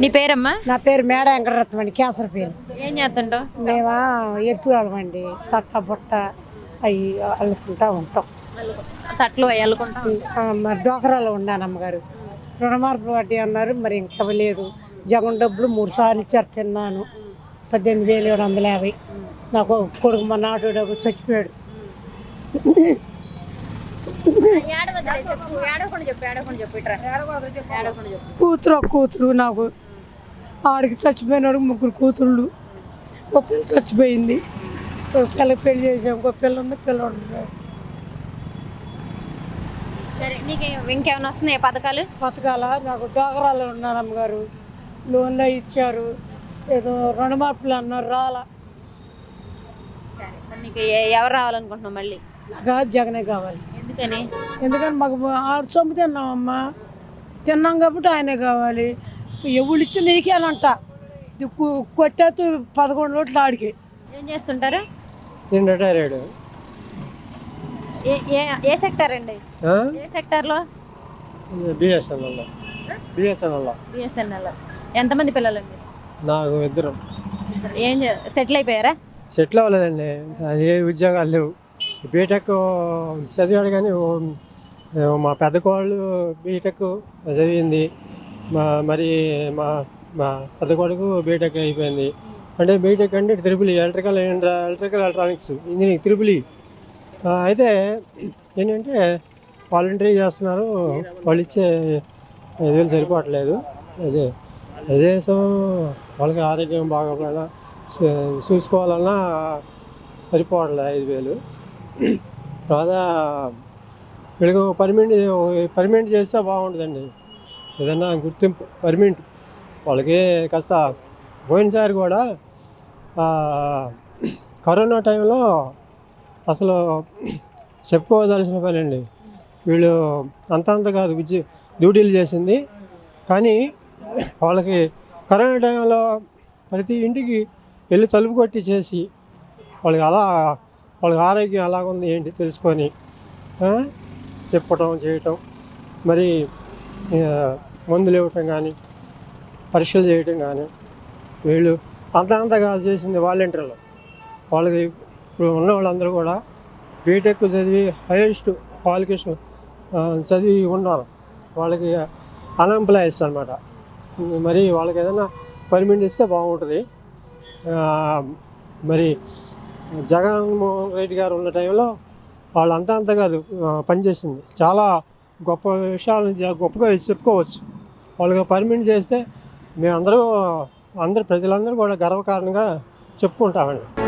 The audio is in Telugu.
నీ పేరమ్మా? నా పేరు మేడ వెంకటరత్నం అండి కేసరపేరు ఏం చేస్తుంటావు? మేమా ఎత్తురాళ్ళమండి తట్ట బుట్ట అవి అల్లుకుంటా ఉంటాం. తట్లు అల్లుకుంటాం ఆ, మరి డోకరాలో ఉన్నాను అమ్మగారు. రుణమార్పు వడ్డీ అన్నారు మరి ఇంకా లేదు జగన్ డబ్బులు మూడు సార్లు ఇచ్చారు తిన్నాను. పద్దెనిమిది వేలు ఏడు వందల యాభై. నాకు ఒక కొడుకు మా నాటు డబ్బు చచ్చిపోయాడు. కూతురు ఒక కూతురు నాకు ఆడికి చచ్చిపోయినాడు ముగ్గురు కూతుళ్ళు. ఒక పిల్ల చచ్చిపోయింది. ఒక పిల్లకి పెళ్ళి చేసాం ఒక పిల్ల ఉంది పిల్లడు. సరే నీకు ఇంకేమైనా వస్తున్నాయి పథకాలు? బతకాల నాకు డోగరాలు ఉన్నారు అమ్మగారు. లోన్లో ఇచ్చారు. ఏదో రుణమాఫీలు అన్నారు రాలా. సరే మరి నీకు ఎవరు రావాలనుకుంటున్నావు మళ్ళీ? నాకు ఆ జగనే కావాలి. ఎందుకని? ఎందుకని మాకు ఆడు సొమ్ము తిన్నామమ్మా. తిన్నాం కాబట్టి ఆయనే కావాలి. ఎవరు ఇచ్చి నీకేనంట ఇది కు- కొట్టేస్తూ పదకొండు రోడ్లు ఆడికి. ఏం చేస్తుంటారు? నేను రిటైర్ అయ్యాడు ఏ ఏ- ఏ సెక్టర్ అండి? ఏ సెక్టార్లో? బిఎస్ఎన్ఎల్. బిఎస్ఎన్ఎల్. బిఎస్ఎన్ఎల్. ఎంతమంది పిల్లలండి? నాకు ఇద్దరు. ఏం సెటిల్ అయిపోయారా? సెటిల్ అవ్వలేదండి. అది ఏ ఉద్యోగాలు లేవు. బీటెక్ చదివాడు కానీ మా పెద్ద కోళ్ళు బీటెక్ చదివింది. మా మరి మా మా పెద్ద కొడుకు బీటెక్ అయిపోయింది. అంటే బీటెక్ అంటే triple electrical electrical electronics engineering triple అయితే ఏంటంటే వాలంటరీ చేస్తున్నారు. వాళ్ళు ఇచ్చే ఐదు వేలు సరిపోవట్లేదు. అదే అదే సో వాళ్ళకి ఆరోగ్యం బాగోకుండా చూసుకోవాలన్నా సరిపోవట్లేదు ఐదు వేలు. తర్వాత వీళ్ళకి పర్మనెంట్ పర్మనెంట్ చేస్తే బాగుంటుందండి. ఏదన్నా గుర్తింపు పర్మనెంట్ వాళ్ళకి కాస్త పోయినసారి కూడా కరోనా టైంలో అసలు చెప్పుకోవలసిన పని అండి వీళ్ళు అంత అంత కాదు విద్య డ్యూటీలు చేసింది. కానీ వాళ్ళకి కరోనా టైంలో ప్రతి ఇంటికి వెళ్ళి తలుపు కొట్టి చేసి వాళ్ళకి అలా వాళ్ళకి ఆరోగ్యం ఎలాగుంది ఏంటి తెలుసుకొని చెప్పటం చేయటం. మరి మందులు ఇవ్వటం కానీ పరీక్షలు చేయటం కానీ వీళ్ళు అంత అంతగా చేసింది వాలంటీర్లు. వాళ్ళకి ఇప్పుడు ఉన్న వాళ్ళందరూ కూడా బీటెక్ చదివి హైయెస్ట్ క్వాలిఫికేషన్ చదివి ఉన్నారు. వాళ్ళకి అన్ఎంప్లాయీస్ అనమాట మరి వాళ్ళకి ఏదైనా పర్మిట్ ఇస్తే బాగుంటుంది. మరి జగన్మోహన్ రెడ్డి గారు ఉన్న టైంలో వాళ్ళు అంతా అంత కాదు పనిచేసింది. చాలా గొప్ప విషయాలను గొప్పగా చెప్పుకోవచ్చు. వాళ్ళకి పర్మిట్ చేస్తే మేమందరూ అందరు ప్రజలందరూ కూడా గర్వకారణంగా చెప్పుకుంటామండి.